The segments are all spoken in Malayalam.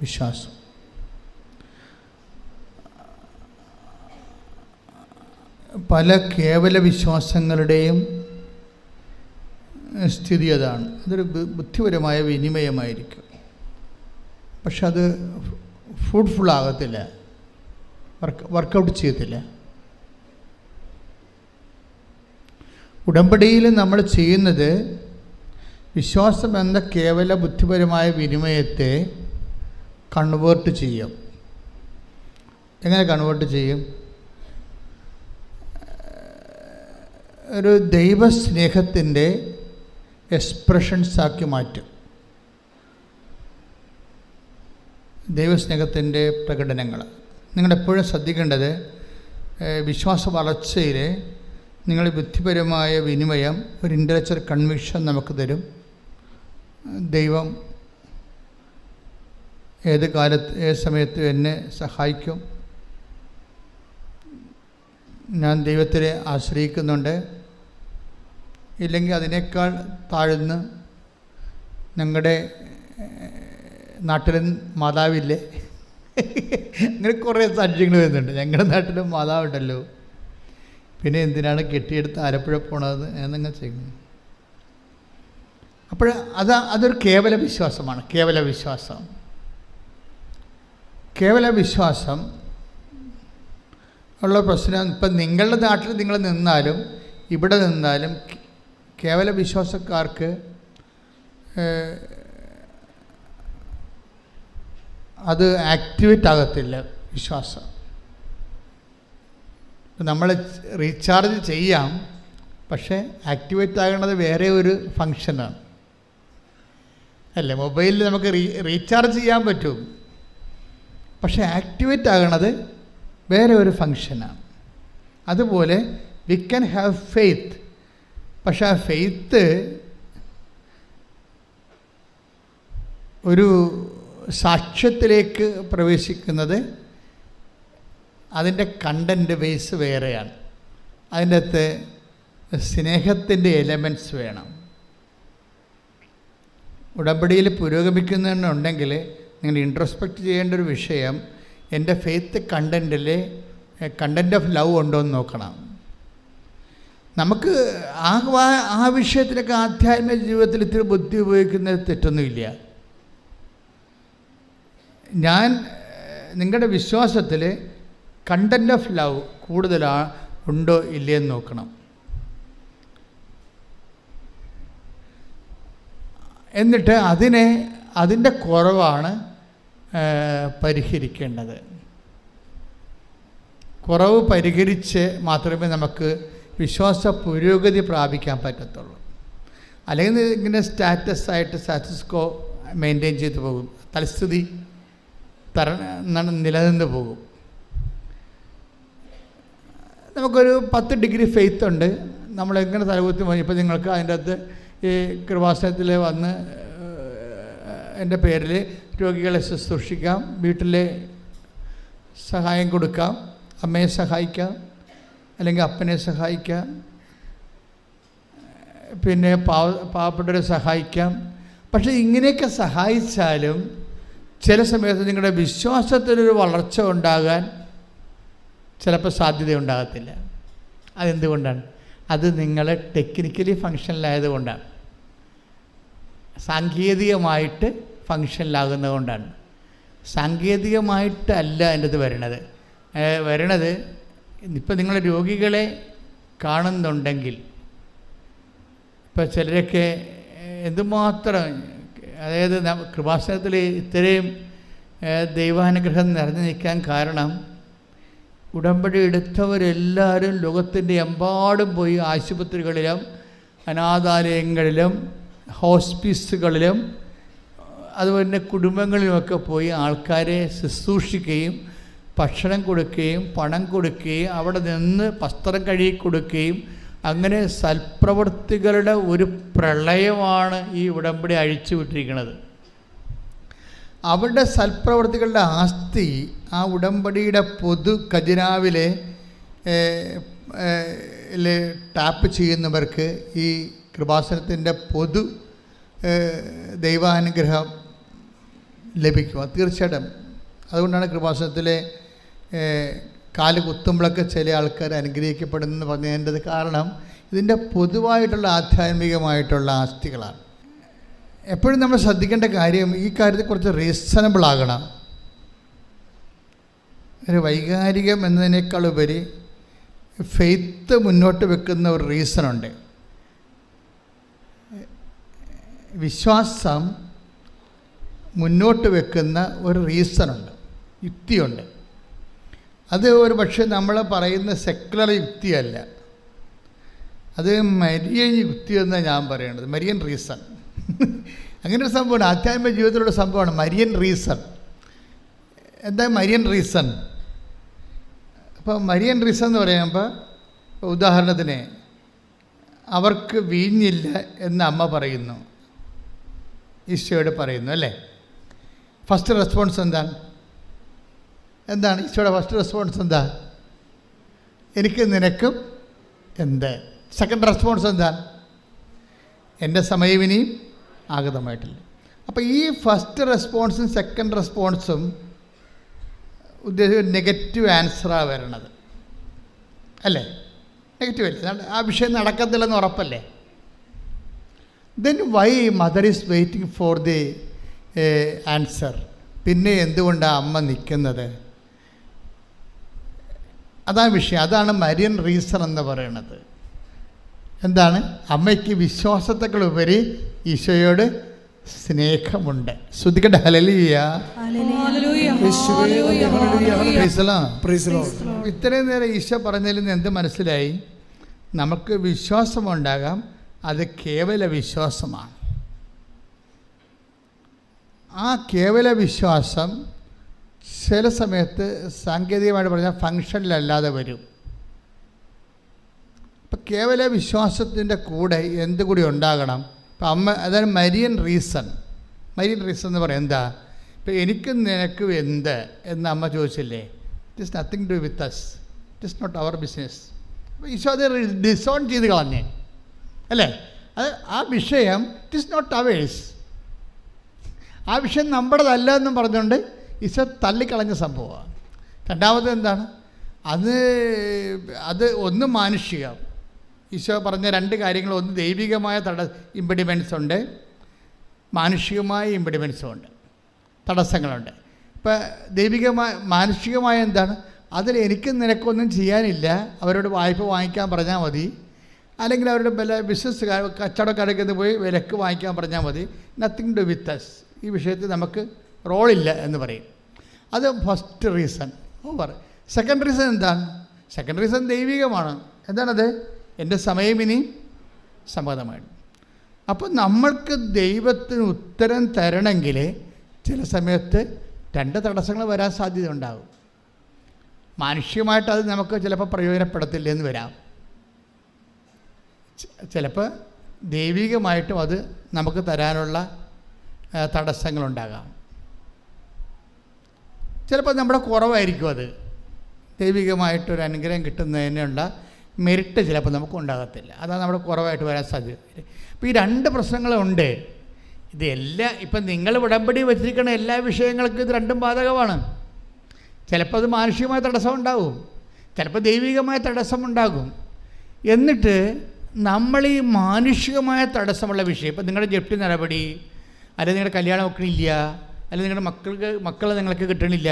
വിശ്വാസം. പല കേവല വിശ്വാസങ്ങളുടെയും സ്ഥിതി അതാണ്. അതൊരു ബുദ്ധിപരമായ വിനിമയമായിരിക്കും. പക്ഷെ അത് ഫ്രൂട്ട്ഫുൾ ആകത്തില്ല. വർക്ക് വർക്കൗട്ട് ചെയ്യത്തില്ല. ഉടമ്പടിയിൽ നമ്മൾ ചെയ്യുന്നത് വിശ്വാസം എന്ന കേവല ബുദ്ധിപരമായ വിനിമയത്തെ കൺവേർട്ട് ചെയ്യാം. എങ്ങനെ കൺവേർട്ട് ചെയ്യും? ഒരു ദൈവസ്നേഹത്തിന്റെ എക്സ്പ്രഷൻസ് ആക്കി മാറ്റും. ദൈവസ്നേഹത്തിന്റെ പ്രകടനങ്ങൾ. നിങ്ങളെപ്പോഴും ശ്രദ്ധിക്കേണ്ടത് വിശ്വാസ വളർച്ചയിൽ നിങ്ങൾ ബുദ്ധിപരമായ വിനിമയം ഒരു ഇന്റലക്ച്വൽ കൺവിക്ഷൻ നമുക്ക് തരും. ദൈവം ഏത് കാലത്ത് ഏത് സമയത്തും എന്നെ സഹായിക്കും? ഞാൻ ദൈവത്തിനെ ആശ്രയിക്കുന്നുണ്ട്. ഇല്ലെങ്കിൽ അതിനേക്കാൾ താഴ്ന്ന് ഞങ്ങളുടെ നാട്ടിലും മാതാവില്ലേ? അങ്ങനെ കുറേ സാക്ഷ്യങ്ങൾ വരുന്നുണ്ട്. ഞങ്ങളുടെ നാട്ടിലും മാതാവുണ്ടല്ലോ. പിന്നെ എന്തിനാണ് കെട്ടിയെടുത്ത് ആലപ്പുഴ പോണത്? എന്നങ്ങ് ചെയ്യുന്നത് അപ്പോൾ അത് അതൊരു കേവല വിശ്വാസമാണ്. കേവല വിശ്വാസം. കേവല വിശ്വാസം ഉള്ള പ്രശ്നം. ഇപ്പം നിങ്ങളുടെ നാട്ടിൽ നിങ്ങൾ നിന്നാലും ഇവിടെ നിന്നാലും കേവല വിശ്വാസക്കാർക്ക് അത് ആക്ടിവേറ്റ് ആകത്തില്ല വിശ്വാസം. നമ്മൾ റീചാർജ് ചെയ്യാം പക്ഷേ ആക്ടിവേറ്റ് ആകുന്നത് വേറെ ഒരു ഫങ്ഷനാണ്. അല്ലേ? മൊബൈലിൽ നമുക്ക് റീ റീചാർജ് ചെയ്യാൻ പറ്റും. പക്ഷേ ആക്ടിവേറ്റ് ആകണത് വേറെ ഒരു ഫങ്ഷനാണ് അതുപോലെ വി കൻ ഹാവ് ഫെയ്ത്ത് പക്ഷെ ആ ഫെയ്ത്ത് ഒരു സാക്ഷ്യത്തിലേക്ക് പ്രവേശിക്കുന്നത് അതിന്റെ കണ്ടന്റ് ബേസ് വേറെയാണ്. അതിന്റെ അകത്ത് സ്നേഹത്തിന്റെ എലമെന്റ്സ് വേണം. ഉടമ്പടിയിൽ പുരോഗമിക്കുന്നുണ്ടെങ്കിൽ നിങ്ങൾ ഇൻട്രോസ്പെക്റ്റ് ചെയ്യേണ്ട ഒരു വിഷയം എന്റെ ഫെയ്ത്ത് കണ്ടന്റിൽ കണ്ടന്റ് ഓഫ് ലവ് ഉണ്ടോ എന്ന് നോക്കണം. നമുക്ക് ആ ആ വിഷയത്തിലൊക്കെ ആധ്യാത്മിക ജീവിതത്തിൽ ഇത്തിരി ബുദ്ധി ഉപയോഗിക്കുന്നത് തെറ്റൊന്നുമില്ല ഞാൻ നിങ്ങളുടെ വിശ്വാസത്തിൽ കണ്ടന്റ് ഓഫ് ലവ് കൂടുതലാ ഉണ്ടോ ഇല്ലയെന്ന് നോക്കണം. എന്നിട്ട് അതിനെ അതിന്റെ കുറവാണ് പരിഹരിക്കേണ്ടത്. കുറവ് പരിഹരിച്ച് മാത്രമേ നമുക്ക് വിശ്വാസ പുരോഗതി പ്രാപിക്കാൻ പറ്റത്തുള്ളൂ. അല്ലെങ്കിൽ ഇങ്ങനെ സ്റ്റാറ്റസ് ആയിട്ട് സ്റ്റാറ്റസ്കോ മെയിന്റെയിൻ ചെയ്ത് പോകും. തലസ്ഥിതി തര നിലനിന്ന് പോകും. നമുക്കൊരു പത്ത് ഡിഗ്രി ഫെയ്ത്ത് ഉണ്ട്. നമ്മളെങ്ങനെ തലകുത്തി പോയി ഇപ്പോൾ നിങ്ങൾക്ക് അതിന്റെ അകത്ത് ഈ കൃപാസനത്തിൽ വന്ന് എന്റെ പേരിൽ രോഗികളെ ശുശ്രൂഷിക്കാം. വീട്ടിലെ സഹായം കൊടുക്കാം. അമ്മയെ സഹായിക്കാം. അല്ലെങ്കിൽ അപ്പനെ സഹായിക്കാം. പിന്നെ പാവ പാവപ്പെട്ടവരെ സഹായിക്കാം. പക്ഷേ ഇങ്ങനെയൊക്കെ സഹായിച്ചാലും ചില സമയത്ത് നിങ്ങളുടെ വിശ്വാസത്തിനൊരു വളർച്ച ഉണ്ടാകാൻ ചിലപ്പോൾ സാധ്യത ഉണ്ടാകത്തില്ല അതെന്തുകൊണ്ടാണ്? അത് നിങ്ങൾ ടെക്നിക്കലി ഫങ്ഷനിലായതുകൊണ്ടാണ് സാങ്കേതികമായിട്ട് ഫങ്ഷനിലാകുന്നതുകൊണ്ടാണ് സാങ്കേതികമായിട്ടല്ല എന്റെ ഇത് വരണത് വരണത് ഇപ്പം നിങ്ങൾ രോഗികളെ കാണുന്നുണ്ടെങ്കിൽ ഇപ്പം ചിലരൊക്കെ എന്തുമാത്രം അതായത് കൃപാസനത്തിൽ ഇത്രയും ദൈവാനുഗ്രഹം നിറഞ്ഞു നിൽക്കാൻ കാരണം ഉടമ്പടി എടുത്തവരെല്ലാവരും ലോകത്തിന്റെ എമ്പാടും പോയി ആശുപത്രികളിലും അനാഥാലയങ്ങളിലും ഹോസ്പിസുകളിലും അതുപോലെ തന്നെ കുടുംബങ്ങളിലുമൊക്കെ പോയി ആൾക്കാരെ ശുശ്രൂഷിക്കുകയും ഭക്ഷണം കൊടുക്കുകയും പണം കൊടുക്കുകയും അവിടെ നിന്ന് വസ്ത്രം കഴുകി കൊടുക്കുകയും അങ്ങനെ സൽപ്രവൃത്തികളുടെ ഒരു പ്രളയമാണ് ഈ ഉടമ്പടി അഴിച്ചു വിട്ടിരിക്കുന്നത്. അവരുടെ സൽപ്രവൃത്തികളുടെ ആസ്തി ആ ഉടമ്പടിയുടെ പൊതു ഖജനാവിലെ ടാപ്പ് ചെയ്യുന്നവർക്ക് ഈ കൃപാസനത്തിന്റെ പൊതു ദൈവാനുഗ്രഹം ലഭിക്കും അത് തീർച്ചയായിട്ടും. അതുകൊണ്ടാണ് കൃപാസനത്തിലെ കാൽ കുത്തുമ്പോഴൊക്കെ ചില ആൾക്കാർ അനുഗ്രഹിക്കപ്പെടുന്നു പറഞ്ഞതിന്റെ കാരണം ഇതിന്റെ പൊതുവായിട്ടുള്ള ആധ്യാത്മികമായിട്ടുള്ള ആസ്തികളാണ്. എപ്പോഴും നമ്മൾ ശ്രദ്ധിക്കേണ്ട കാര്യം ഈ കാര്യത്തിൽ കുറച്ച് റീസണബിൾ ആകണം. ഒരു വൈകാരികം എന്നതിനേക്കാൾ ഉപരി ഫെയ്ത്ത് മുന്നോട്ട് വെക്കുന്ന ഒരു റീസണുണ്ട് വിശ്വാസം മുന്നോട്ട് വെക്കുന്ന ഒരു റീസണുണ്ട് യുക്തിയുണ്ട്. അത് ഒരു പക്ഷേ നമ്മൾ പറയുന്ന സെക്കുലർ യുക്തിയല്ല. അത് മരിയൻ യുക്തി എന്ന് ഞാൻ പറയുന്നത് മരിയൻ റീസൺ അങ്ങനെ ഒരു സംഭവമാണ് ആധ്യാത്മിക ജീവിതത്തിലുള്ള സംഭവമാണ് മരിയൻ റീസൺ എന്താ മരിയൻ റീസൺ അപ്പോൾ മരിയൻ റീസൺ എന്ന് പറയുമ്പോൾ ഉദാഹരണത്തിന് അവർക്ക് വീഞ്ഞില്ല എന്ന് അമ്മ പറയുന്നു. ഈശോയോട് പറയുന്നു അല്ലേ? ഫസ്റ്റ് റെസ്പോൺസ് എന്താണ്? എന്താണ് ഈശോയുടെ ഫസ്റ്റ് റെസ്പോൺസ് എന്താ എനിക്ക് നിനക്കും എന്ത്? സെക്കൻഡ് റെസ്പോൺസ് എന്താണ്? എന്റെ സമയം ഇനിയും ആഗതമായിട്ടില്ല. അപ്പോൾ ഈ ഫസ്റ്റ് റെസ്പോൺസും സെക്കൻഡ് റെസ്പോൺസും ഉദ്ദേശിച്ച നെഗറ്റീവ് ആൻസറാണ് വരണത്. അല്ലേ? നെഗറ്റീവ് അല്ലേ? ആ വിഷയം നടക്കത്തില്ലെന്ന് ഉറപ്പല്ലേ? Then why mother is waiting for the answer പിന്നെ എന്തുകൊണ്ടാണ് അമ്മ നിൽക്കുന്നത് അതാണ് വിഷയം. അതാണ് മരിയൻ റീസൺ എന്ന് പറയുന്നത് എന്താണ്? അമ്മയ്ക്ക് വിശ്വാസത്തെക്കാൾ ഉപരി ഈശോയോട് സ്നേഹമുണ്ട്. ശ്രദ്ധിക്കട്ടെ. ഹലലിയ ഇത്രയും നേരം ഈശോ പറഞ്ഞതിൽ നിന്ന് എന്ത് മനസ്സിലായി? നമുക്ക് വിശ്വാസമുണ്ടാകാം. അത് കേവല വിശ്വാസമാണ്. ആ കേവല വിശ്വാസം ചില സമയത്ത് സാങ്കേതികമായിട്ട് പറഞ്ഞാൽ ഫങ്ഷനിലല്ലാതെ വരും. ഇപ്പം കേവല വിശ്വാസത്തിന്റെ കൂടെ എന്ത് കൂടി ഉണ്ടാകണം? ഇപ്പം അമ്മ അതായത് മരിയൻ റീസൺ. മരിയൻ റീസൺ എന്ന് പറയാം എന്താ? ഇപ്പം എനിക്കും നിനക്കും എന്ത് എന്ന് അമ്മ ചോദിച്ചില്ലേ? It is nothing to with us it is not our business അപ്പോൾ ഈശോ അത് ഡിസോൺ ചെയ്ത് കളഞ്ഞേ. അല്ലേ? അത് ആ വിഷയം ഇറ്റ് ഇസ് നോട്ട് അവേഴ്സ് ആ വിഷയം നമ്മുടേതല്ല എന്നും പറഞ്ഞുകൊണ്ട് ഈശോ തള്ളിക്കളഞ്ഞ സംഭവമാണ്. രണ്ടാമത് എന്താണ്? അത് അത് ഒന്ന് മാനുഷികം. ഈശോ പറഞ്ഞ രണ്ട് കാര്യങ്ങൾ ഒന്ന് ദൈവികമായ തട ഇമ്പിഡിമെൻസ് ഉണ്ട്. മാനുഷികമായ ഇമ്പിഡിമെൻസും ഉണ്ട്. തടസ്സങ്ങളുണ്ട്. ഇപ്പം ദൈവികമായ മാനുഷികമായ എന്താണ്? അതിൽ എനിക്കും നിനക്കൊന്നും ചെയ്യാനില്ല. അവരോട് വായ്പ വാങ്ങിക്കാൻ പറഞ്ഞാൽ മതി. അല്ലെങ്കിൽ അവരുടെ വില ബിസിനസ് കച്ചവടക്കാരൊക്കെ പോയി വിലക്ക് വാങ്ങിക്കാൻ പറഞ്ഞാൽ മതി. നത്തിങ് ടു വിത്ത് അസ് ഈ വിഷയത്തിൽ നമുക്ക് റോളില്ല എന്ന് പറയും. അത് first reason over second reason എന്താണ് സെക്കൻഡ് റീസൺ ദൈവികമാണ്. എന്താണത്? എന്റെ സമയം ഇനി സമ്മതമാണ് അപ്പോൾ നമ്മൾക്ക് ദൈവത്തിന് ഉത്തരം തരണമെങ്കിൽ ചില സമയത്ത് രണ്ട് തടസ്സങ്ങൾ വരാൻ സാധ്യത ഉണ്ടാകും മാനുഷികമായിട്ട് അത് നമുക്ക് ചിലപ്പോൾ പ്രയോജനപ്പെടത്തില്ല എന്ന് വരാം ചിലപ്പോൾ ദൈവികമായിട്ടും അത് നമുക്ക് തരാനുള്ള തടസ്സങ്ങളുണ്ടാകാം. ചിലപ്പോൾ നമ്മുടെ കുറവായിരിക്കും അത്. ദൈവികമായിട്ടൊരു അനുഗ്രഹം കിട്ടുന്നതിനുള്ള മെറിറ്റ് ചിലപ്പോൾ നമുക്ക് ഉണ്ടാകത്തില്ല. അതാണ് നമ്മുടെ കുറവായിട്ട് വരാൻ സാധ്യത. അപ്പോൾ ഈ രണ്ട് പ്രശ്നങ്ങളുണ്ട്. ഇത് എല്ലാ ഇപ്പം നിങ്ങൾ ഉടമ്പടി വെച്ചിരിക്കുന്ന എല്ലാ വിഷയങ്ങൾക്കും ഇത് രണ്ടും ബാധകമാണ്. ചിലപ്പോൾ അത് മാനുഷികമായ തടസ്സം ഉണ്ടാകും. ചിലപ്പോൾ ദൈവികമായ തടസ്സമുണ്ടാകും എന്നിട്ട് നമ്മൾ ഈ മാനുഷികമായ തടസ്സമുള്ള വിഷയം ഇപ്പം നിങ്ങളുടെ ജപ്തി നടപടി അല്ലെങ്കിൽ നിങ്ങളുടെ കല്യാണം വെക്കണില്ല അല്ലെങ്കിൽ നിങ്ങളുടെ മക്കൾക്ക് മക്കളെ നിങ്ങൾക്ക് കിട്ടണില്ല?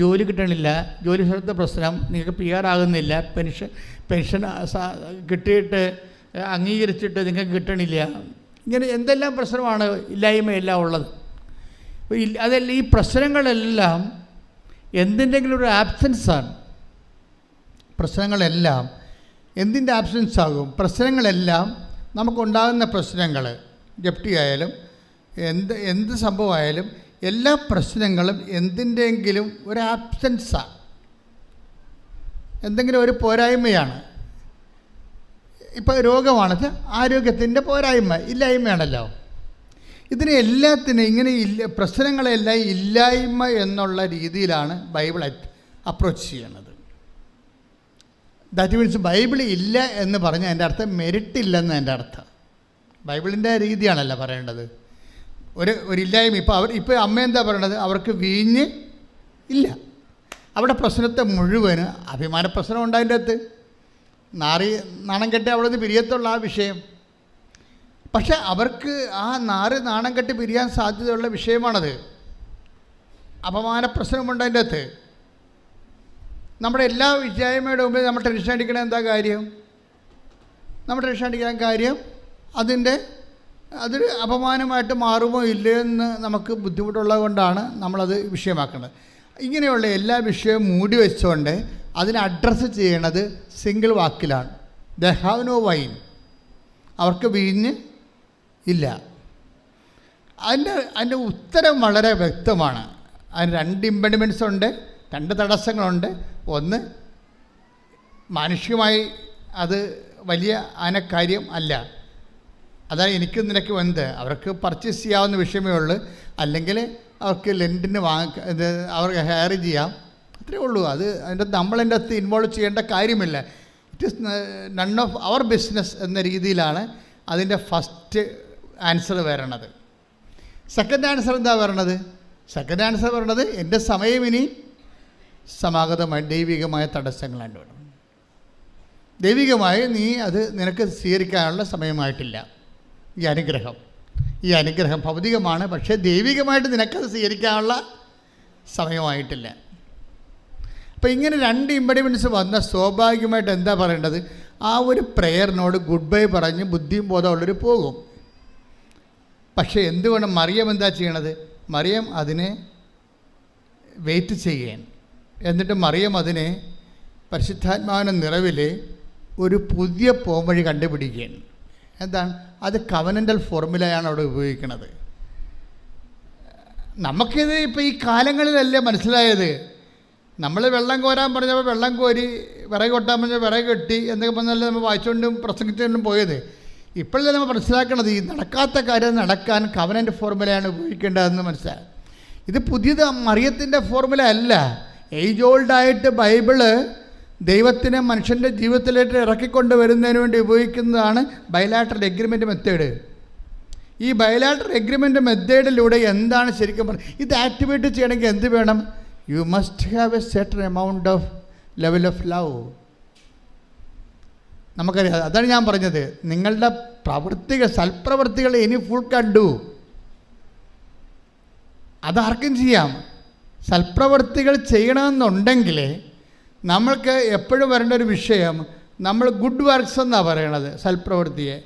ജോലി കിട്ടണില്ല? ജോലി സ്ഥലത്തെ പ്രശ്നം? നിങ്ങൾക്ക് പി ആർ ആകുന്നില്ല? പെൻഷൻ പെൻഷൻ കിട്ടിയിട്ട് അംഗീകരിച്ചിട്ട് നിങ്ങൾക്ക് കിട്ടണില്ല? ഇങ്ങനെ എന്തെല്ലാം പ്രശ്നമാണ് ഇല്ലായ്മയെല്ലാം ഉള്ളത്? അതല്ല ഈ പ്രശ്നങ്ങളെല്ലാം എന്തിന്റെങ്കിലും ഒരു ആബ്സെൻസാണ്. പ്രശ്നങ്ങളെല്ലാം എന്തിന്റെ ആബ്സെൻസ് ആകും പ്രശ്നങ്ങളെല്ലാം നമുക്കുണ്ടാകുന്ന പ്രശ്നങ്ങൾ ജപ്തി ആയാലും എന്ത് എന്ത് സംഭവമായാലും എല്ലാ പ്രശ്നങ്ങളും എന്തിന്റെയെങ്കിലും ഒരു ആബ്സെൻസാണ് എന്തെങ്കിലും ഒരു പോരായ്മയാണ്. ഇപ്പോൾ രോഗമാണത് ആരോഗ്യത്തിന്റെ പോരായ്മ ഇല്ലായ്മയാണല്ലോ. ഇതിനെ എല്ലാത്തിനും ഇങ്ങനെ ഇല്ല പ്രശ്നങ്ങളെല്ലാം ഇല്ലായ്മ എന്നുള്ള രീതിയിലാണ് ബൈബിൾ അപ്രോച്ച് ചെയ്യുന്നത്. ദാറ്റ് മീൻസ് ബൈബിൾ ഇല്ല എന്ന് പറഞ്ഞാൽ എന്റെ അർത്ഥം മെരിറ്റ് ഇല്ലെന്ന് എന്റെ അർത്ഥം. ബൈബിളിന്റെ രീതിയാണല്ലോ പറയേണ്ടത്. ഒരു ഒരില്ലായ്മ. ഇപ്പോൾ അവർ ഇപ്പോൾ അമ്മ എന്താ പറയണത്? അവർക്ക് വീഞ്ഞ് ഇല്ല. അവിടെ പ്രശ്നത്തെ മുഴുവൻ അഭിമാന പ്രശ്നം ഉണ്ടായതിന്റെ അകത്ത്. നാറി നാണം കെട്ടി അവിടെ നിന്ന് പിരിയത്തുള്ള ആ വിഷയം. പക്ഷെ അവർക്ക് ആ നാറ് നാണം കെട്ടി പിരിയാൻ സാധ്യതയുള്ള വിഷയമാണത്. അപമാന പ്രശ്നമുണ്ട് അതിന്റെ അകത്ത്. നമ്മുടെ എല്ലാ വിജയമയുടെ മുമ്പിൽ നമ്മൾ ടെൻഷൻ അടിക്കണ എന്താ കാര്യം? നമ്മൾ ടെൻഷൻ അടിക്കാൻ കാര്യം അതിന്റെ അതൊരു അപമാനമായിട്ട് മാറുമോ ഇല്ലയോ എന്ന് നമുക്ക് ബുദ്ധിമുട്ടുള്ളത് കൊണ്ടാണ് നമ്മളത് വിഷയമാക്കുന്നത്. ഇങ്ങനെയുള്ള എല്ലാ വിഷയവും മൂടി വെച്ചുകൊണ്ട് അതിനെ അഡ്രസ്സ് ചെയ്യണത് സിംഗിൾ വാക്കിലാണ്. ദ ഹാവ് നോ വൈൻ അവർക്ക് വീഞ്ഞ് ഇല്ല. അതിന്റെ അതിന്റെ ഉത്തരം വളരെ വ്യക്തമാണ്. അതിന് രണ്ട് ഇമ്പഡിമെന്റ്സ് ഉണ്ട് രണ്ട് തടസ്സങ്ങളുണ്ട്. ഒന്ന് മാനുഷികമായി അത് വലിയ ആനക്കാര്യം അല്ല. അതാണ് എനിക്ക് നിനക്ക് എന്ത്? അവർക്ക് പർച്ചേസ് ചെയ്യാവുന്ന വിഷയമേ ഉള്ളൂ. അല്ലെങ്കിൽ അവർക്ക് ലെന്റിന് വാങ്ങ ഇത് അവർക്ക് ഹെയർ ചെയ്യാം. അത്രേ ഉള്ളൂ. അത് അതിന്റെ നമ്മളതിന്റെ അകത്ത് ഇൻവോൾവ് ചെയ്യേണ്ട കാര്യമില്ല. It is none of our business എന്ന രീതിയിലാണ് അതിന്റെ ഫസ്റ്റ് ആൻസർ വരണത്. സെക്കൻഡ് ആൻസർ എന്താ പറയണത് സെക്കൻഡ് ആൻസർ പറയണത് എന്റെ സമയം ഇനി സമാഗതമായ ദൈവികമായ തടസ്സങ്ങളാണ്ട് വേണം ദൈവികമായി നീ അത് നിനക്ക് സ്വീകരിക്കാനുള്ള സമയമായിട്ടില്ല. ഈ അനുഗ്രഹം. ഈ അനുഗ്രഹം ഭൗതികമാണ് പക്ഷേ ദൈവികമായിട്ട് നിനക്കത് സ്വീകരിക്കാനുള്ള സമയമായിട്ടില്ല. അപ്പോൾ ഇങ്ങനെ രണ്ട് ഇമ്പഡിമെന്റ്സ് വന്ന സ്വാഭാവികമായിട്ട് എന്താ പറയേണ്ടത്? ആ ഒരു പ്രെയറിനോട് ഗുഡ് ബൈ പറഞ്ഞ് ബുദ്ധിയും ബോധമുള്ളവർ പോകും. പക്ഷേ എന്തുകൊണ്ട് മറിയം എന്താ ചെയ്യണത്? മറിയം അതിനെ വെയിറ്റ് ചെയ്യാൻ എന്നിട്ട് മറിയം അതിനെ പരിശുദ്ധാത്മാവിന്റെ നിറവിൽ ഒരു പുതിയ പോംവഴി കണ്ടുപിടിക്കുകയാണ് എന്താണ്? അത് കവനന്റൽ ഫോർമുലയാണ് അവിടെ ഉപയോഗിക്കുന്നത് നമുക്കിത് ഇപ്പോൾ ഈ കാലങ്ങളിലല്ലേ മനസ്സിലായത്? നമ്മൾ വെള്ളം കോരാൻ പറഞ്ഞപ്പോൾ വെള്ളം കോരി വിറക് കൊട്ടാൻ പറഞ്ഞാൽ വിറക് കെട്ടി എന്നൊക്കെ പറഞ്ഞാൽ നമ്മൾ വായിച്ചുകൊണ്ടും പ്രസംഗിച്ചുകൊണ്ടും പോയത്. ഇപ്പോഴല്ലേ നമ്മൾ മനസ്സിലാക്കണത്? ഈ നടക്കാത്ത കാര്യം നടക്കാൻ കവനന്റെ ഫോർമുലയാണ് ഉപയോഗിക്കേണ്ടതെന്ന് മനസ്സിലായി. ഇത് പുതിയത് മറിയത്തിന്റെ ഫോർമുല അല്ല. ഏജ് ഓൾഡായിട്ട് ബൈബിൾ ദൈവത്തിനെ മനുഷ്യന്റെ ജീവിതത്തിലേക്ക് ഇറക്കിക്കൊണ്ട് വരുന്നതിന് വേണ്ടി ഉപയോഗിക്കുന്നതാണ് ബയലാട്രൽ എഗ്രിമെന്റ് മെത്തേഡ് ഈ ബയലാട്രൽ എഗ്രിമെന്റ് മെത്തേഡിലൂടെ എന്താണ് ശരിക്കും പറയുന്നത് ഇത് ആക്ടിവേറ്റ് ചെയ്യണമെങ്കിൽ എന്ത് വേണം? You must have a certain amount of level of love നമുക്കറിയാം അതാണ് ഞാൻ പറഞ്ഞത്. നിങ്ങളുടെ പ്രവൃത്തികൾ സൽപ്രവൃത്തികൾ ഇനി ഫുൾ കണ്ടു അതാർക്കും ചെയ്യാം. സൽപ്രവൃത്തികൾ ചെയ്യണമെന്നുണ്ടെങ്കിൽ നമ്മൾക്ക് എപ്പോഴും വരേണ്ട ഒരു വിഷയം നമ്മൾ ഗുഡ് വർക്ക്സ് എന്നാണ് പറയണത് സൽപ്രവൃത്തിയെ.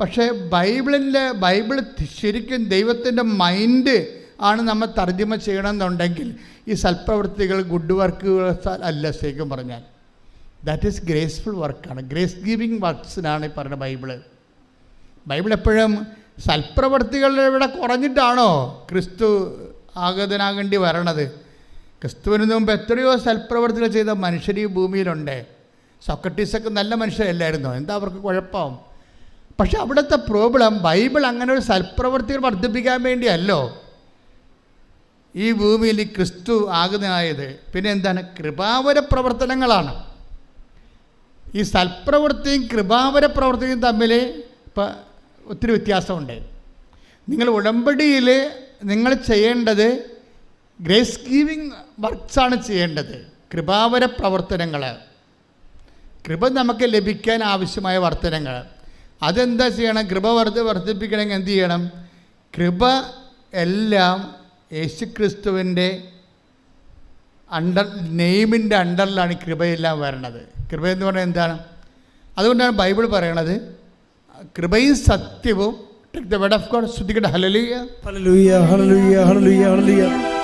പക്ഷേ ബൈബിളിന്റെ ബൈബിൾ ശരിക്കും ദൈവത്തിന്റെ മൈൻഡ് ആണ് നമ്മൾ തർജമ ചെയ്യണമെന്നുണ്ടെങ്കിൽ ഈ സൽപ്രവൃത്തികൾ ഗുഡ് വർക്കുകൾ അല്ല ശരിക്കും പറഞ്ഞാൽ. ദാറ്റ് ഈസ് ഗ്രേസ്ഫുൾ വർക്കാണ് ഗ്രേസ് ഗിവിങ് വർക്ക്സിനാണ് ഈ പറയുന്ന ബൈബിൾ. ബൈബിൾ എപ്പോഴും സൽപ്രവർത്തികളുടെ ഇവിടെ കുറഞ്ഞിട്ടാണോ ക്രിസ്തു ആഗതനാകേണ്ടി വരണത്? ക്രിസ്തുവിന് മുമ്പ് എത്രയോ സൽപ്രവർത്തികൾ ചെയ്ത മനുഷ്യർ ഈ ഭൂമിയിലുണ്ട്. സോക്രട്ടീസൊക്കെ നല്ല മനുഷ്യരല്ലായിരുന്നോ? എന്താ അവർക്ക് കുഴപ്പം? പക്ഷെ അവിടുത്തെ പ്രോബ്ലം ബൈബിൾ അങ്ങനെ ഒരു സൽപ്രവർത്തികൾ വർദ്ധിപ്പിക്കാൻ വേണ്ടിയല്ലോ. ഈ ഭൂമിയിൽ ക്രിസ്തു ആകുന്നതായത്. പിന്നെ എന്താണ്? കൃപാവര പ്രവർത്തനങ്ങളാണ്. ഈ സൽപ്രവൃത്തിയും കൃപാവര പ്രവർത്തിയും തമ്മിൽ ഇപ്പം ഒത്തിരി വ്യത്യാസമുണ്ട്. നിങ്ങൾ ഉടമ്പടിയിൽ നിങ്ങൾ ചെയ്യേണ്ടത് ഗ്രേസ് ഗീവിങ് വർക്ക്സാണ് ചെയ്യേണ്ടത്. കൃപാവര പ്രവർത്തനങ്ങൾ. കൃപ നമുക്ക് ലഭിക്കാൻ ആവശ്യമായ വർത്തനങ്ങൾ. അതെന്താ ചെയ്യണം? കൃപ വർദ്ധ വർദ്ധിപ്പിക്കണമെങ്കിൽ എന്ത് ചെയ്യണം? കൃപ എല്ലാം യേശുക്രിസ്തുവിന്റെ അണ്ടർ നെയിമിന്റെ അണ്ടറിലാണ് കൃപയെല്ലാം വരണത്. കൃപ എന്ന് പറഞ്ഞാൽ എന്താണ്? അതുകൊണ്ടാണ് ബൈബിൾ പറയണത് കൃപയും സത്യവും ടേക്ക് ദ ഓഫ് ഗോഡ് ഹലലിയ ഹല്ലേലൂയ ഹല്ലേലൂയ ഹല്ലേലൂയ ഹല്ലേലൂയ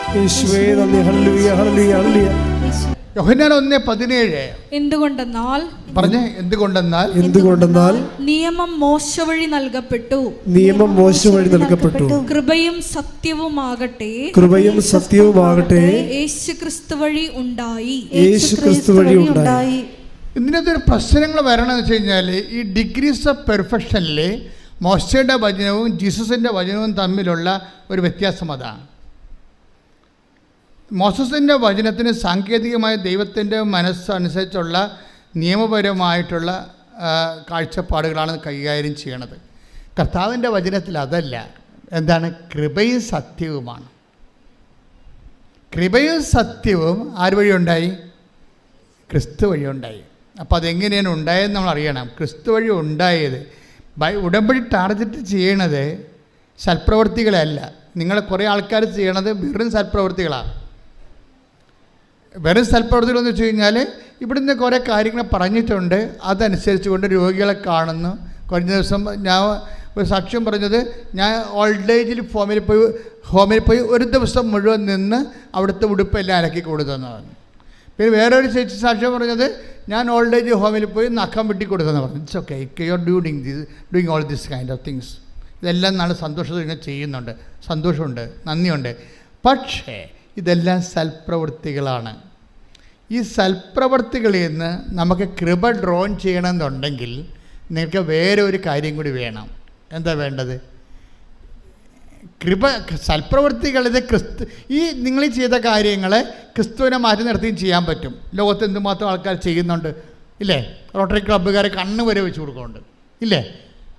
ഒന്ന് പതിനേഴ്. എന്തുകൊണ്ടെന്നാൽ? പറഞ്ഞ് എന്തുകൊണ്ടെന്നാൽ? എന്തുകൊണ്ടെന്നാൽ? നിയമം മോശ വഴി നൽകപ്പെട്ടു. നിയമം മോശ വഴി നൽകപ്പെട്ടു. കൃപയും സത്യവുമാകട്ടെ. കൃപയും സത്യവുമാകട്ടെ. യേശു ക്രിസ്തു വഴി ഉണ്ടായി. യേശു ക്രിസ്തു വഴി ഉണ്ടായി. ഇതിനകത്ത് ഒരു പ്രശ്നങ്ങൾ വരണമെന്ന് വെച്ച് കഴിഞ്ഞാൽ ഈ ഡിഗ്രീസ് ഓഫ് പെർഫെക്ഷനിൽ മോശയുടെ വചനവും ജീസസിന്റെ വചനവും തമ്മിലുള്ള ഒരു വ്യത്യാസം അതാണ്. മോസസിന്റെ വചനത്തിന് സാങ്കേതികമായ ദൈവത്തിന്റെ മനസ്സനുസരിച്ചുള്ള നിയമപരമായിട്ടുള്ള കാഴ്ചപ്പാടുകളാണ് കൈകാര്യം ചെയ്യണത്. കർത്താവിന്റെ വചനത്തിൽ അതല്ല. എന്താണ്? കൃപയും സത്യവുമാണ്. കൃപയും സത്യവും ആര് വഴിയുണ്ടായി ക്രിസ്തു വഴി ഉണ്ടായി. അപ്പോൾ അതെങ്ങനെയാണ് ഉണ്ടായതെന്ന് നമ്മൾ അറിയണം. ക്രിസ്തു വഴി ഉണ്ടായത് ഉടമ്പടി ടാർഗറ്റ് ചെയ്യണത് സൽപ്രവൃത്തികളല്ല നിങ്ങൾ കുറേ ആൾക്കാർ ചെയ്യണത് വെറും സൽപ്രവൃത്തികളാണ് വെറും സ്ഥലപ്രവർത്തികൾ എന്ന് വെച്ച് കഴിഞ്ഞാൽ ഇവിടുന്ന് കുറേ കാര്യങ്ങൾ പറഞ്ഞിട്ടുണ്ട്. അതനുസരിച്ച് കൊണ്ട് രോഗികളെ കാണുന്നു. കഴിഞ്ഞ ദിവസം ഞാൻ ഒരു സാക്ഷ്യം പറഞ്ഞത് ഞാൻ ഓൾഡ് ഏജിൽ ഹോമിൽ പോയി ഹോമിൽ പോയി ഒരു ദിവസം മുഴുവൻ നിന്ന് അവിടുത്തെ ഉടുപ്പെല്ലാം അലക്കി കൊടുത്തെന്നാണ് പിന്നെ വേറൊരു ചേച്ചി സാക്ഷ്യം പറഞ്ഞത് ഞാൻ ഓൾഡ് ഏജ് ഹോമിൽ പോയി നഖം വെട്ടി കൊടുത്തെന്ന് പറഞ്ഞു it's okay you are doing this doing all this kind of things ഇതെല്ലാം നല്ല സന്തോഷത്തോടെ ഇങ്ങനെ ചെയ്യുന്നുണ്ട്. സന്തോഷമുണ്ട് നന്ദിയുണ്ട്. പക്ഷേ ഇതെല്ലാം സൽപ്രവൃത്തികളാണ്. ഈ സൽപ്രവൃത്തികളിൽ നിന്ന് നമുക്ക് കൃപ ഡ്രോൺ ചെയ്യണമെന്നുണ്ടെങ്കിൽ നിങ്ങൾക്ക് വേറെ ഒരു കാര്യം കൂടി വേണം. എന്താ വേണ്ടത്? കൃപ സൽപ്രവൃത്തികൾ ഇത് ക്രിസ്തു ഈ നിങ്ങൾ ചെയ്ത കാര്യങ്ങളെ ക്രിസ്തുവിനെ മാറ്റി നിർത്തിയും ചെയ്യാൻ പറ്റും. ലോകത്ത് എന്തുമാത്രം ആൾക്കാർ ചെയ്യുന്നുണ്ട്? ഇല്ലേ? റോട്ടറി ക്ലബ്ബുകാരെ കണ്ണ് വരെ വെച്ച് കൊടുക്കുന്നുണ്ട്. ഇല്ലേ?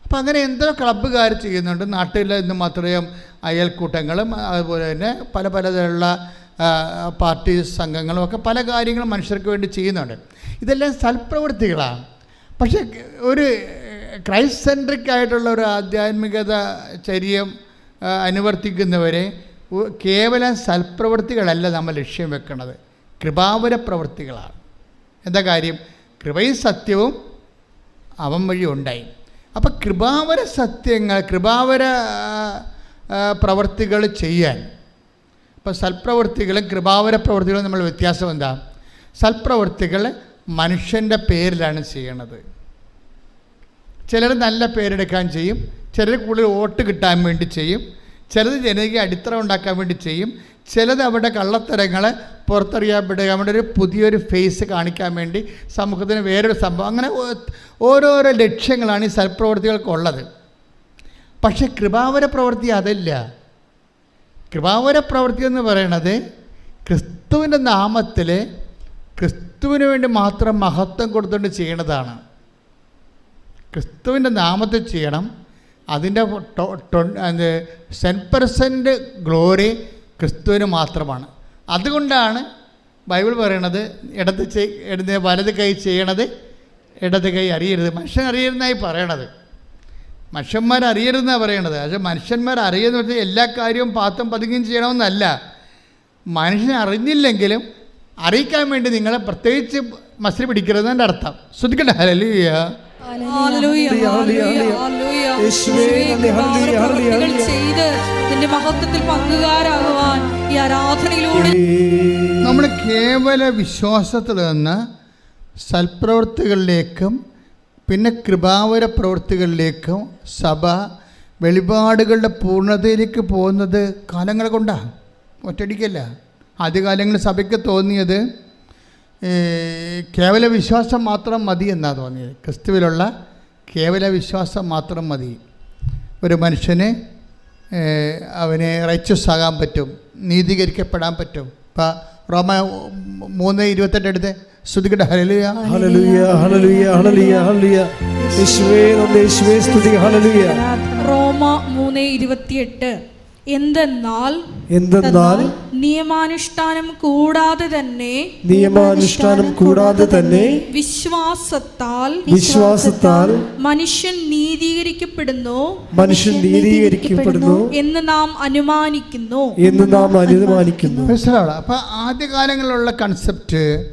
അപ്പോൾ അങ്ങനെ എന്തോ ക്ലബ്ബുകാർ ചെയ്യുന്നുണ്ട്. നാട്ടിൽ ഇന്ന് മാത്രയും അയൽക്കൂട്ടങ്ങളും അതുപോലെ തന്നെ പല പലതരമുള്ള പാർട്ടി സംഘങ്ങളും ഒക്കെ പല കാര്യങ്ങളും മനുഷ്യർക്ക് വേണ്ടി ചെയ്യുന്നുണ്ട്. ഇതെല്ലാം സൽപ്രവൃത്തികളാണ്. പക്ഷേ ഒരു ക്രൈസ്റ്റ് സെൻട്രിക് ആയിട്ടുള്ള ഒരു ആധ്യാത്മികത ചര്യം അനുവർത്തിക്കുന്നവരെ കേവലം സൽപ്രവൃത്തികളല്ല നമ്മൾ ലക്ഷ്യം വെക്കുന്നത് കൃപാപര പ്രവൃത്തികളാണ്. എന്താ കാര്യം? കൃപയും സത്യവും അവൻ വഴി ഉണ്ടായി. അപ്പം കൃപാവര സത്യങ്ങൾ കൃപാവര പ്രവർത്തികൾ ചെയ്യാൻ. ഇപ്പം സൽപ്രവൃത്തികളും കൃപാവര പ്രവൃത്തികളും നമ്മൾ വ്യത്യാസം എന്താ? സൽപ്രവൃത്തികൾ മനുഷ്യന്റെ പേരിലാണ് ചെയ്യണത്. ചിലർ നല്ല പേരെടുക്കാൻ ചെയ്യും ചിലർ കൂടുതൽ വോട്ട് കിട്ടാൻ വേണ്ടി ചെയ്യും ചിലത് ജനകീയ അടിത്തറ ഉണ്ടാക്കാൻ വേണ്ടി ചെയ്യും. ചിലത് അവരുടെ കള്ളത്തരങ്ങളെ പുറത്തറിയപ്പെടുക അവരുടെ ഒരു പുതിയൊരു ഫേസ് കാണിക്കാൻ വേണ്ടി സമൂഹത്തിന് വേറൊരു സംഭവം. അങ്ങനെ ഓരോരോ ലക്ഷ്യങ്ങളാണ് ഈ സൽപ്രവർത്തികൾക്കുള്ളത്. പക്ഷേ കൃപാവര പ്രവൃത്തി അതല്ല. കൃപാവര പ്രവൃത്തി എന്ന് പറയണത് ക്രിസ്തുവിന്റെ നാമത്തിൽ ക്രിസ്തുവിന് വേണ്ടി മാത്രം മഹത്വം കൊടുത്തുകൊണ്ട് ചെയ്യണതാണ്. ക്രിസ്തുവിന്റെ നാമത്തിൽ ചെയ്യണം. അതിന്റെ സെൻ പെർസെന്റ് ഗ്ലോറി ക്രിസ്തുവിന് മാത്രമാണ്. അതുകൊണ്ടാണ് ബൈബിൾ പറയണത് ഇടത് ഇടത് വലത് കൈ ചെയ്യണത് ഇടത് കൈ അറിയരുത്. മനുഷ്യൻ അറിയരുതെന്നായി പറയണത്. മനുഷ്യന്മാർ അറിയരുതെന്നാണ് പറയണത്. പക്ഷേ മനുഷ്യന്മാർ അറിയുന്ന വെച്ചാൽ എല്ലാ കാര്യവും പാത്തും പതുങ്ങും ചെയ്യണമെന്നല്ല. മനുഷ്യൻ അറിഞ്ഞില്ലെങ്കിലും അറിയിക്കാൻ വേണ്ടി നിങ്ങളെ പ്രത്യേകിച്ച് മസിൽ എന്റെ അർത്ഥം. ശ്രദ്ധിക്കട്ടെ ഹല്ലേലൂയ. ഹല്ലേലൂയ, ഹല്ലേലൂയ, ഹല്ലേലൂയ. ഹല്ലേലൂയ, ഹല്ലേലൂയ, പ്രവൃത്തികൾ ചെയ്ത് നിന്റെ മഹത്വത്തിൽ പങ്കുകാരാകുവാൻ ഈ ആരാധനയിലൂടെ നമ്മൾ കേവല വിശ്വാസത്തിൽ നിന്ന് സൽപ്രവൃത്തികളിലേക്കും പിന്നെ കൃപാവര പ്രവൃത്തികളിലേക്കും സഭ വെളിപാടുകളുടെ പൂർണതയിലേക്ക് പോകുന്നത് കാലങ്ങൾ കൊണ്ടാണ് ഒറ്റടിക്കല്ല ആദ്യകാലങ്ങളിൽ സഭയ്ക്ക് തോന്നിയത് കേവല വിശ്വാസം മാത്രം മതി എന്നാണ് തോന്നിയത്. ക്രിസ്തുവിലുള്ള കേവല വിശ്വാസം മാത്രം മതി. ഒരു മനുഷ്യന് അവനെ റൈച്ചസ് ആകാൻ പറ്റും നീതീകരിക്കപ്പെടാൻ പറ്റും. ഇപ്പം റോമ മൂന്ന് ഇരുപത്തെട്ട് എടുത്ത് യേശുവേ യേശുവേ സ്തുതി. ഹല്ലേലൂയ. റോമ മൂന്ന് ഇരുപത്തിയെട്ട്. എന്തെന്നാൽ എന്തെന്നാൽ നിയമാനുഷ്ഠാനം കൂടാതെ തന്നെ നിയമാനുഷ്ഠാനം കൂടാതെ തന്നെ വിശ്വാസത്താൽ വിശ്വാസത്താൽ മനുഷ്യൻ നീതീകരിക്കപ്പെടുന്നു മനുഷ്യൻ നീതീകരിക്കപ്പെടുന്നു എന്ന് നാം അനുമാനിക്കുന്നു. എന്ന് നാം അനുമാനിക്കുന്നു. അപ്പൊ ആദ്യകാലങ്ങളിലുള്ള കൺസെപ്റ്റ്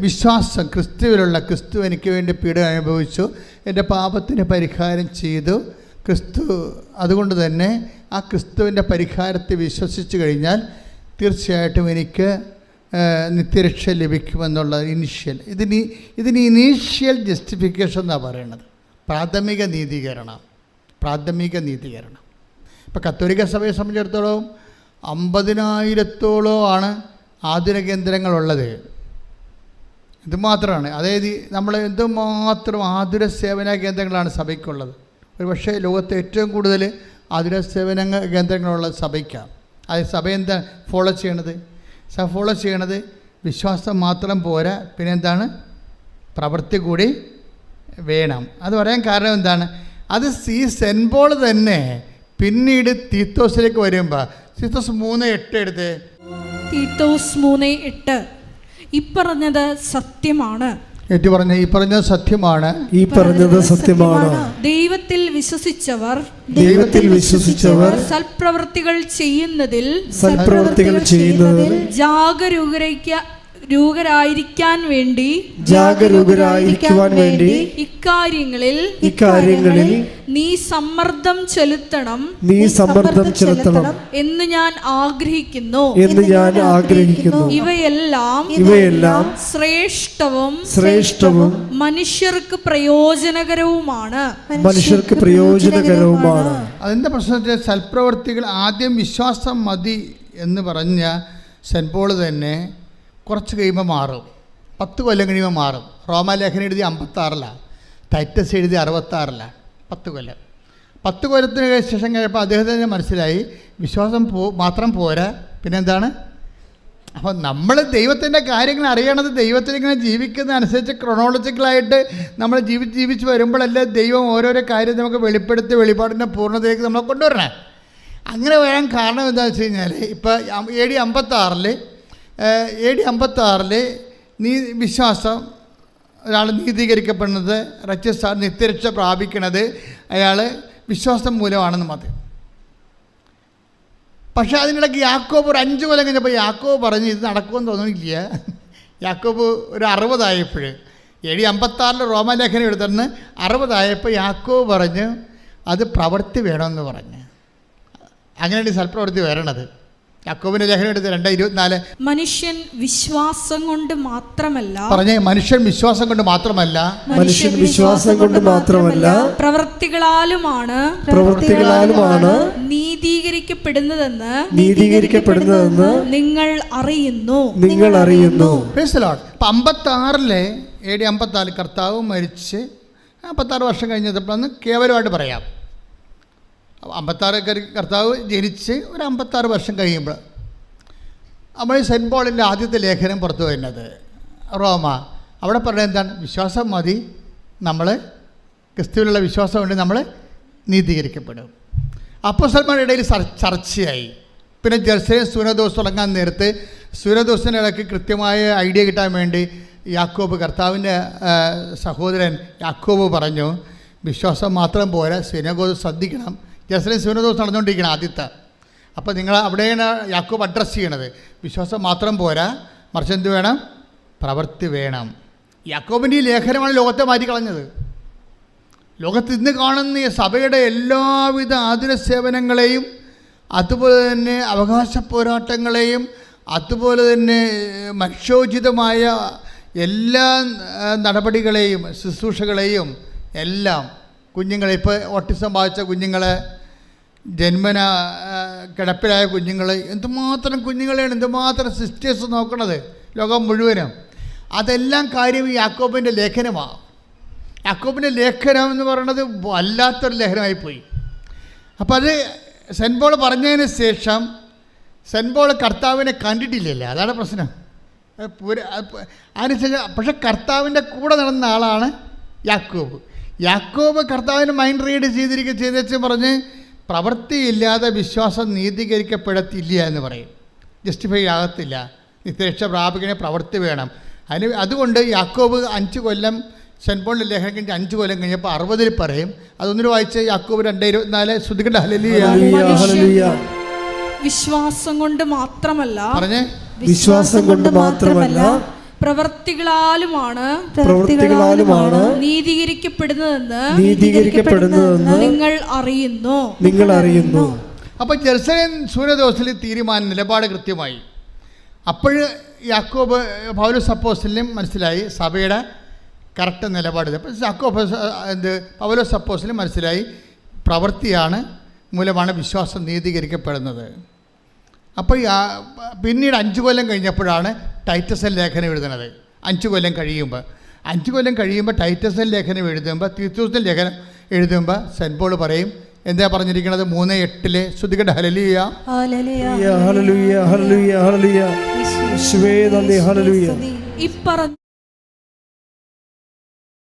വിശ്വാസം ക്രിസ്തുവിലുള്ള ക്രിസ്തു എനിക്ക് വേണ്ടി പീഡ അനുഭവിച്ചു എന്റെ പാപത്തിന് പരിഹാരം ചെയ്തു ക്രിസ്തു അതുകൊണ്ട് തന്നെ ആ ക്രിസ്തുവിന്റെ പരിഹാരത്തെ വിശ്വസിച്ച് കഴിഞ്ഞാൽ തീർച്ചയായിട്ടും എനിക്ക് നിത്യരക്ഷ ലഭിക്കുമെന്നുള്ള ഇനിഷ്യൽ ഇതിന് ഇതിന് ഇനീഷ്യൽ ജസ്റ്റിഫിക്കേഷൻ എന്നാണ് പറയണത്? പ്രാഥമിക നീതീകരണം. പ്രാഥമിക നീതീകരണം. ഇപ്പോൾ കത്തോലിക്ക സഭയെ സംബന്ധിച്ചിടത്തോളം അമ്പതിനായിരത്തോളം ആണ് ആധുനിക കേന്ദ്രങ്ങളുള്ളത്. ഇത് മാത്രമാണ്. അതായത് നമ്മൾ എന്തുമാത്രം ആതുര സേവന കേന്ദ്രങ്ങളാണ് സഭയ്ക്കുള്ളത്. ഒരു പക്ഷേ ലോകത്തെ ഏറ്റവും കൂടുതൽ ആതുര സേവന കേന്ദ്രങ്ങളുള്ള സഭയ്ക്കാണ് അത് സഭ എന്താ ഫോളോ ചെയ്യണത്? സഭ ഫോളോ ചെയ്യണത് വിശ്വാസം മാത്രം പോരാ പിന്നെ എന്താണ് പ്രവൃത്തി കൂടി വേണം. അത് പറയാൻ കാരണം എന്താണ്? അത് ഈ സെൻപോൾ തന്നെ പിന്നീട് തീത്തോസിലേക്ക് വരുമ്പോൾ തീത്തോസ് മൂന്ന് എട്ട് എടുത്ത്. തീത്തോസ് മൂന്ന് എട്ട്. ഇപ്പറഞ്ഞത് സത്യമാണ്. ഏറ്റു പറഞ്ഞ ഈ പറഞ്ഞ സത്യമാണ്. ഈ പറഞ്ഞത് സത്യമാണ്. ദൈവത്തിൽ വിശ്വസിച്ചവർ ദൈവത്തിൽ വിശ്വസിച്ചവർ സൽപ്രവൃത്തികൾ ചെയ്യുന്നതിൽ സൽപ്രവൃത്തികൾ ചെയ്യുന്നതിൽ ജാഗരൂകരയ്ക്ക രൂകരായിരിക്കാൻ വേണ്ടി ജാഗരൂകരായിരിക്കുവാൻ വേണ്ടി ഇക്കാര്യങ്ങളിൽ ഇക്കാര്യങ്ങളിൽ നീ സമ്മർദ്ദം ചെലുത്തണം. നീ സമ്മർദ്ദം ചെലുത്തണം. എന്ന് ഞാൻ ആഗ്രഹിക്കുന്നു. എന്ന് ഞാൻ ആഗ്രഹിക്കുന്നു. ഇവയെല്ലാം ഇവയെല്ലാം ശ്രേഷ്ഠവും ശ്രേഷ്ഠവും മനുഷ്യർക്ക് പ്രയോജനകരവുമാണ്. മനുഷ്യർക്ക് പ്രയോജനകരവുമാണ്. അതിന്റെ പ്രശ്നത്തിൽ സൽപ്രവർത്തികൾ ആദ്യം വിശ്വാസം മതി എന്ന് പറഞ്ഞ സെൻപോൾ പോൾ തന്നെ കുറച്ച് കഴിയുമ്പോൾ മാറും. പത്ത് കൊല്ലം കഴിയുമ്പോൾ മാറും. റോമാലേഖനം എഴുതി അമ്പത്താറിലാണ് ടൈറ്റസ് എഴുതി അറുപത്താറിലാണ് പത്ത് കൊല്ലം. പത്ത് കൊല്ലത്തിന് ശേഷം കഴിയപ്പോൾ അദ്ദേഹത്തിന് മനസ്സിലായി. വിശ്വാസം പോ മാത്രം പോരാ. പിന്നെന്താണ്? അപ്പോൾ നമ്മൾ ദൈവത്തിന്റെ കാര്യങ്ങൾ അറിയണത് ദൈവത്തിനിങ്ങനെ ജീവിക്കുന്ന അനുസരിച്ച് ക്രൊണോളജിക്കലായിട്ട് നമ്മൾ ജീവിച്ച് ജീവിച്ച് വരുമ്പോഴല്ലേ ദൈവം ഓരോരോ കാര്യം നമുക്ക് വെളിപ്പെടുത്തി വെളിപാടിന്റെ പൂർണതയിലേക്ക് നമ്മളെ കൊണ്ടുവരണേ. അങ്ങനെ വരാൻ കാരണം എന്താണെന്ന് വെച്ച് കഴിഞ്ഞാൽ ഇപ്പോൾ എ ഡി അമ്പത്താറിൽ എ ഡി അമ്പത്താറിൽ നീ വിശ്വാസം ഒരാൾ നീതീകരിക്കപ്പെടുന്നത് റച്ചസ് നിത്യരക്ഷ പ്രാപിക്കുന്നത് അയാൾ വിശ്വാസം മൂലമാണെന്ന് മതി പക്ഷേ അതിനിടയ്ക്ക് യാക്കോബ് ഒരു അഞ്ച് കൊല്ലം കഴിഞ്ഞപ്പോൾ യാക്കോബ് പറഞ്ഞ് ഇത് നടക്കുമെന്ന് തോന്നുന്നില്ല. യാക്കോബ് ഒരു അറുപതായപ്പോൾ എ ഡി അമ്പത്താറിൽ റോമലേഖനം എഴുതുന്ന അറുപതായപ്പോൾ യാക്കോബ് പറഞ്ഞ് അത് പ്രവൃത്തി വേണമെന്ന് പറഞ്ഞ്. അങ്ങനെയാണ് ഈ സൽപ്രവൃത്തി വരണത്. യാക്കോബിന്റെ ലേഖനം എടുത്ത് രണ്ട് ഇരുപത്തിനാല്. മനുഷ്യൻ വിശ്വാസം കൊണ്ട് മാത്രമല്ല പറഞ്ഞേ മനുഷ്യൻ വിശ്വാസം കൊണ്ട് മാത്രമല്ല മനുഷ്യൻ വിശ്വാസം കൊണ്ട് മാത്രമല്ല പ്രവൃത്തികളാലുമാണ് പ്രവൃത്തികളാലുമാണ് നീതീകരിക്കപ്പെടുന്നതെന്ന് നീതീകരിക്കപ്പെടുന്നതെന്ന് നിങ്ങൾ അറിയുന്നു. നിങ്ങൾ അറിയുന്നു. അപ്പം അമ്പത്താറിലെ എ ഡി അമ്പത്താറ് കർത്താവ് മരിച്ച് അമ്പത്താറ് വർഷം കഴിഞ്ഞപ്പോഴൊന്ന് കേവലമായിട്ട് പറയാം. അമ്പത്താറ് കർത്താവ് ജനിച്ച് ഒരു അമ്പത്താറ് വർഷം കഴിയുമ്പോൾ നമ്മൾ സെന്റ് പോളിന്റെ ആദ്യത്തെ ലേഖനം പുറത്തു വരുന്നത്. റോമ. അവിടെ പറയുന്നത് എന്താണ്? വിശ്വാസം മതി നമ്മൾ ക്രിസ്തുവിലുള്ള വിശ്വാസം കൊണ്ട് നമ്മൾ നീതീകരിക്കപ്പെടും. അപ്പോൾ സൽമാൻ ഇടയിൽ ചർ- ചർച്ചയായി. പിന്നെ ജെറുസലേം സൂര്യദോസ് തുടങ്ങാൻ നേരത്ത് സൂര്യദോസിന്റെ ഇടയ്ക്ക് കൃത്യമായ ഐഡിയ കിട്ടാൻ വേണ്ടി യാക്കോബ് കർത്താവിന്റെ സഹോദരൻ യാക്കോബ് പറഞ്ഞു വിശ്വാസം മാത്രം പോരാ സിനഗോസ് ശ്രദ്ധിക്കണം ജെറുസലേം ദിവസം നടന്നുകൊണ്ടിരിക്കണം ആദ്യത്തെ. അപ്പോൾ നിങ്ങൾ അവിടെയാണ് യാക്കോബ് അഡ്രസ്സ് ചെയ്യണത്. വിശ്വാസം മാത്രം പോരാ. മറിച്ച് എന്ത് വേണം? പ്രവൃത്തി വേണം. യാക്കോബിന്റെ ഈ ലേഖനമാണ് ലോകത്തെ മാറ്റി കളഞ്ഞത്. ലോകത്ത് ഇന്ന് കാണുന്ന ഈ സഭയുടെ എല്ലാവിധ ആതുര സേവനങ്ങളെയും അതുപോലെ തന്നെ അവകാശ പോരാട്ടങ്ങളെയും അതുപോലെ തന്നെ മനുഷ്യോചിതമായ എല്ലാ നടപടികളെയും ശുശ്രൂഷകളെയും എല്ലാം കുഞ്ഞുങ്ങളെ ഇപ്പോൾ ഓട്ടിസം ബാധിച്ച കുഞ്ഞുങ്ങളെ ജന്മന കിടപ്പിലായ കുഞ്ഞുങ്ങൾ എന്തുമാത്രം കുഞ്ഞുങ്ങളെയാണ് എന്തുമാത്രം സിസ്റ്റേഴ്സ് നോക്കണത് ലോകം മുഴുവനും. അതെല്ലാം കാര്യം ഈ യാക്കോബിന്റെ ലേഖനമാണ് യാക്കോബിന്റെ ലേഖനം എന്ന് പറയുന്നത് വല്ലാത്തൊരു ലേഖനമായി പോയി അപ്പോൾ അത് സെൻബോൾ പറഞ്ഞതിന് ശേഷം സെൻബോൾ കർത്താവിനെ കണ്ടിട്ടില്ലല്ലേ? അതാണ് പ്രശ്നം. പൂര- അത് അതിനുശേഷം പക്ഷെ കർത്താവിന്റെ കൂടെ നടന്ന ആളാണ് യാക്കോബ്. യാക്കോബ് കർത്താവിന് മൈൻഡ് റീഡ് ചെയ്തിരിക്കുക ചെയ്തേച്ച് പറഞ്ഞ് പ്രവൃത്തിയില്ലാതെ വിശ്വാസം നീതീകരിക്കപ്പെടത്തില്ല എന്ന് പറയും. ജസ്റ്റിഫൈ ആകത്തില്ല. നിത്യരക്ഷ പ്രാപിക്കണ പ്രവൃത്തി വേണം. അതിന് അതുകൊണ്ട് യാക്കോബ് അഞ്ച് കൊല്ലം സെന്റ് പോളിന്റെ ലേഖനം കഴിഞ്ഞ് അഞ്ച് കൊല്ലം കഴിഞ്ഞപ്പോൾ അറുപതിൽ പറയും. അതൊന്നിനു വായിച്ച് യാക്കോബ് രണ്ട് ഇരുപത്തിനാല് ശ്രദ്ധിക്കേണ്ട. ഹലലിയ ഹല്ലേലൂയ, ഹല്ലേലൂയ. വിശ്വാസം കൊണ്ട് മാത്രമല്ല പറഞ്ഞേ? വിശ്വാസം കൊണ്ട് മാത്രമല്ല പ്രവർത്തികളാലുമാണ് പ്രവർത്തികളാലുമാണ് നീതീകരിക്കപ്പെടുന്നതെന്ന് നീതീകരിക്കപ്പെടുന്നതെന്ന് നിങ്ങൾ അറിയുന്നു. നിങ്ങൾ അറിയുന്നു. അപ്പോൾ ജെറുസലേം സൂര്യദോസിൽ തീരുമാനം നിലപാട് കൃത്യമായി. അപ്പോൾ യാക്കോബ് പൗലോസ് അപ്പോസിലും മനസ്സിലായി സഭയുടെ കറക്റ്റ് നിലപാട്. അപ്പോൾ യാക്കോബ് എന്ത് പൗലോസ് അപ്പോസിലും മനസ്സിലായി പ്രവൃത്തിയാണ് മൂലമാണ് വിശ്വാസം നീതീകരിക്കപ്പെടുന്നത്. അപ്പോൾ പിന്നീട് അഞ്ച് കൊല്ലം കഴിഞ്ഞപ്പോഴാണ് ടൈറ്റസൽ ലേഖനം എഴുതുന്നത്. അഞ്ച് കൊല്ലം കഴിയുമ്പോൾ അഞ്ച് കൊല്ലം കഴിയുമ്പോൾ ടൈറ്റസൽ ലേഖനം എഴുതുമ്പോൾ തീർച്ചയായിട്ടും ലേഖനം എഴുതുമ്പോൾ സെന്റ് പോൾ പറയും. എന്താ പറഞ്ഞിരിക്കുന്നത്? മൂന്ന് എട്ടിലെ ശ്രുതികട ഹലലിയ ഹലലിയ ഹലലിയ ഹലലിയ ഹലലിയ ഇപ്പറഞ്ഞ